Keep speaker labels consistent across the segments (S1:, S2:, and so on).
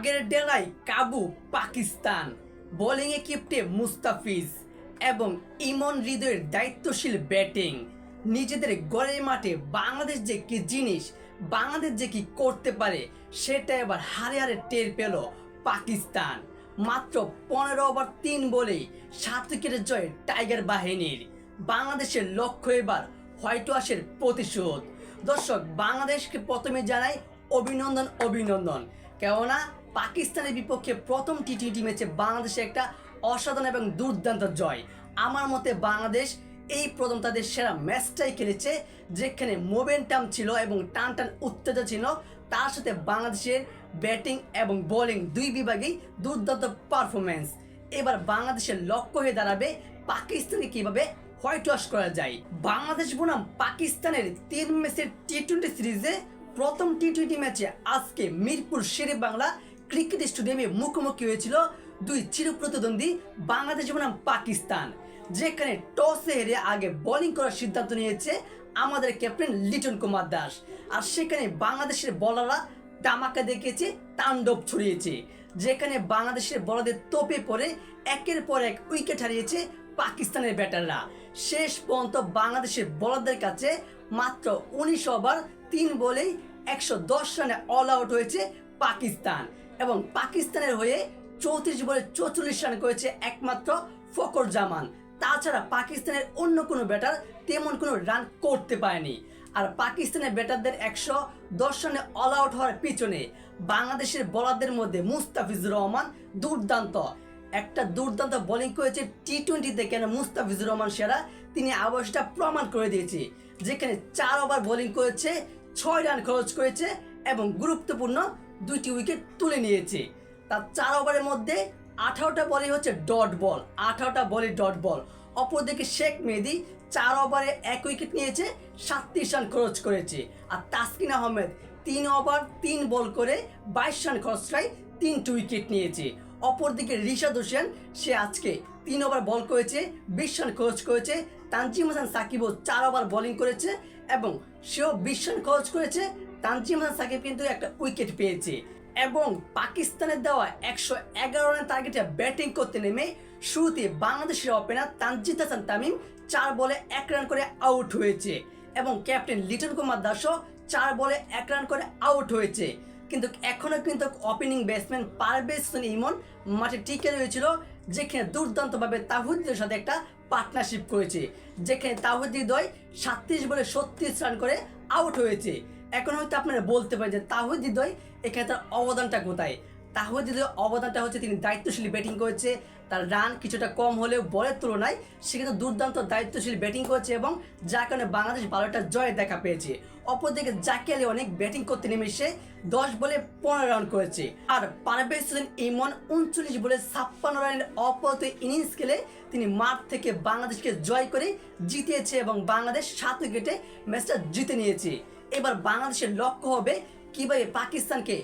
S1: বাগের ডেলায় কাবু, পাকিস্তান। বোলিংয়ে কিপ্টে মুস্তাফিজ এবং ইমন হৃদয়ের দায়িত্বশীল ব্যাটিং। নিজেদের গড়ের মাঠে বাংলাদেশ যে কি জিনিস, বাংলাদেশ যে কি করতে পারে, সেটা এবার হারে হারে টের পেল পাকিস্তান। মাত্র পনেরো ওভার, তিন বলেই সাত উইকেটের জয় টাইগার বাহিনীর। বাংলাদেশের লক্ষ্য এবার হোয়াইট ওয়াশের প্রতিশোধ। দর্শক, বাংলাদেশকে প্রথমে জানাই অভিনন্দন অভিনন্দন। কেননা পাকিস্তানের বিপক্ষে প্রথম টি টোয়েন্টি ম্যাচে বাংলাদেশে একটা অসাধারণ এবং দুর্দান্ত জয়। আমার মতে বাংলাদেশ এই প্রথম তাদের সেরা ম্যাচটাই খেলেছে, যেখানে মোমেন্টাম ছিল এবং টান টান উত্তেজনা ছিল। তার সাথে বাংলাদেশের ব্যাটিং এবং বোলিং দুই বিভাগেই দুর্দান্ত পারফরমেন্স এবার বাংলাদেশের লক্ষ্য হয়ে দাঁড়াবে পাকিস্তানে কীভাবে হোয়াইট ওয়াশ করা যায়। বাংলাদেশ বনাম পাকিস্তানের তিন ম্যাচের টি টোয়েন্টি সিরিজে প্রথম টি টোয়েন্টি ম্যাচে আজকে মিরপুর শেরে বাংলা ক্রিকেট স্টেডিয়ামে মুখোমুখি হয়েছিল দুই চিরপ্রতিদ্বন্দ্বী বাংলাদেশ বনাম পাকিস্তান, যেখানে টসে হেরে আগে বোলিং করার সিদ্ধান্ত নিয়েছে আমাদের ক্যাপ্টেন লিটন কুমার দাস। আর সেখানে বাংলাদেশের বলাররা তামাকা দেখিয়েছে, তাণ্ডব ছড়িয়েছে, যেখানে বাংলাদেশের বলারদের তোপে পড়ে একের পর এক উইকেট হারিয়েছে পাকিস্তানের ব্যাটাররা শেষ পর্যন্ত বাংলাদেশের বলারদের কাছে মাত্র উনিশ ওভার তিন বলেই একশো দশ রানে অল আউট হয়েছে পাকিস্তান। এবং পাকিস্তানের হয়ে চৌত্রিশ বলে চৌচল্লিশ রান করেছে একমাত্র ফকর জামান। তাছাড়া পাকিস্তানের অন্য কোনো ব্যাটার তেমন কোনো রান করতে পারেনি। আর পাকিস্তানের ব্যাটারদের একশো দশ রানে অল আউট হওয়ার পিছনে বাংলাদেশের বলারদের মধ্যে মুস্তাফিজুর রহমান দুর্দান্ত। একটা দুর্দান্ত বোলিং করেছে টি টোয়েন্টিতে কেন মুস্তাফিজুর রহমান সেরা, তিনি আবাসটা প্রমাণ করে দিয়েছে। যেখানে চার ওভার বোলিং করেছে, ছয় রান খরচ করেছে এবং গুরুত্বপূর্ণ দুইটি উইকেট তুলে নিয়েছে। তার চার ওভারের মধ্যে আঠারোটা বলে হচ্ছে ডট বল আঠারোটা বলে ডট বল অপরদিকে শেখ মেহেদি চার ওভারে এক উইকেট নিয়েছে, সাতত্রিশ রান খরচ করেছে। আর তাসকিন আহমেদ তিন ওভার, তিন বল করে বাইশ রান খরচটায় তিনটি উইকেট নিয়েছে। অপরদিকে রিশাদ হোসেন, সে আজকে তিন ওভার বল করেছে, বিশ রান খরচ করেছে। তানজিম হাসান সাকিবও চার ওভার বোলিং করেছে এবং সেও বিশ্বন খরচ করেছে। তানজিম হাসান কিন্তু একটা উইকেট পেয়েছে। এবং পাকিস্তানের দেওয়া একশো এগারো রানের টার্গেটে ব্যাটিং করতে নেমে শুরুতে বাংলাদেশের ওপেনার তানজিদ হাসান তামিম চার বলে এক রান করে আউট হয়েছে। এবং ক্যাপ্টেন লিটন কুমার দাসও চার বলে এক রান করে আউট হয়েছে। কিন্তু এখনও কিন্তু ওপেনিং ব্যাটসম্যান পারভেজ সুনি ইমন মাঠে টিকে রয়েছিল, যেখানে দুর্দান্তভাবে তাহুদ্দিনের সাথে একটা পার্টনারশিপ করেছে, যেখানে তাহুদ্দিন দয় সাতত্রিশ বলে ছত্রিশ রান করে আউট হয়েছে। এখন হয়তো আপনারা বলতে পারেন যে তাহিদ দয় এখানে তার অবদানটা কোথায়? তাহিদ হৃদয় অবদানটা হচ্ছে তিনি দায়িত্বশীল ব্যাটিং করেছে, তার রান কিছুটা কম হলেও বলের তুলনায় সে কিন্তু দুর্দান্ত দায়িত্বশীল ব্যাটিং করেছে এবং যার কারণে বাংলাদেশ বারোটা জয় দেখা পেয়েছে। অপরদিকে জাকি আলী অনেক ব্যাটিং করতে নেমে এসে দশ বলে পনেরো রান করেছে। আর পারভেজ হোসেন ইমন উনচল্লিশ বলে ছাপ্পান্ন রানের অপরত ইনিংস খেলে তিনি মাঠ থেকে বাংলাদেশকে জয় করে জিতিয়েছে এবং বাংলাদেশ সাত উইকেটে ম্যাচটা জিতে নিয়েছে। এবার বাংলাদেশের লক্ষ্য হবে কীভাবে পাকিস্তানকে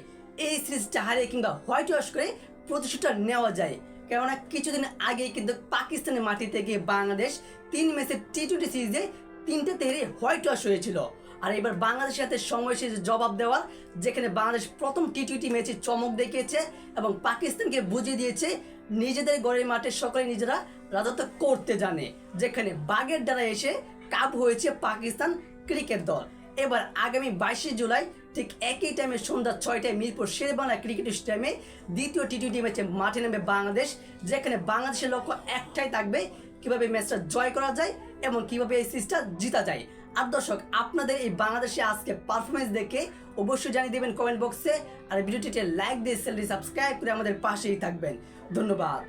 S1: এই সিরিজটা হারিয়ে কিংবা হোয়াইট ওয়াশ করে প্রতিশোধটা নেওয়া যায়। কেননা কিছুদিন আগেই কিন্তু পাকিস্তানের মাটি থেকে বাংলাদেশ তিন ম্যাচের টি টোয়েন্টি সিরিজে তিনটে তেহরে হোয়াইট ওয়াশ হয়েছিল। আর এবার বাংলাদেশের সাথে সময় শেষে জবাব দেওয়ার যেখানে বাংলাদেশ প্রথম টি টোয়েন্টি ম্যাচে চমক দেখিয়েছে এবং পাকিস্তানকে বুঝিয়ে দিয়েছে, নিজেদের গড়ের মাঠে সকলে নিজেরা রাজত্ব করতে জানে, যেখানে বাগের দ্বারা এসে কাপ হয়েছে পাকিস্তান ক্রিকেট দল। এবার আগামী বাইশে জুলাই ঠিক একই টাইমে সন্ধ্যা ছয়টায় মিরপুর শেরবাংলা ক্রিকেট স্টেডিয়ামে দ্বিতীয় টি টোয়েন্টি ম্যাচে মাঠে নেমে বাংলাদেশ, যেখানে বাংলাদেশের লক্ষ্য একটাই থাকবে কীভাবে ম্যাচটা জয় করা যায় এবং কীভাবে এই সিরিজটা জিতা যায়। আর দর্শক, আপনাদের এই বাংলাদেশে আজকে পারফরমেন্স দেখে অবশ্যই জানিয়ে দেবেন কমেন্ট বক্সে আর ভিডিওটিতে লাইক দিয়ে চ্যানেলটি সাবস্ক্রাইব করে আমাদের পাশেই থাকবেন। ধন্যবাদ।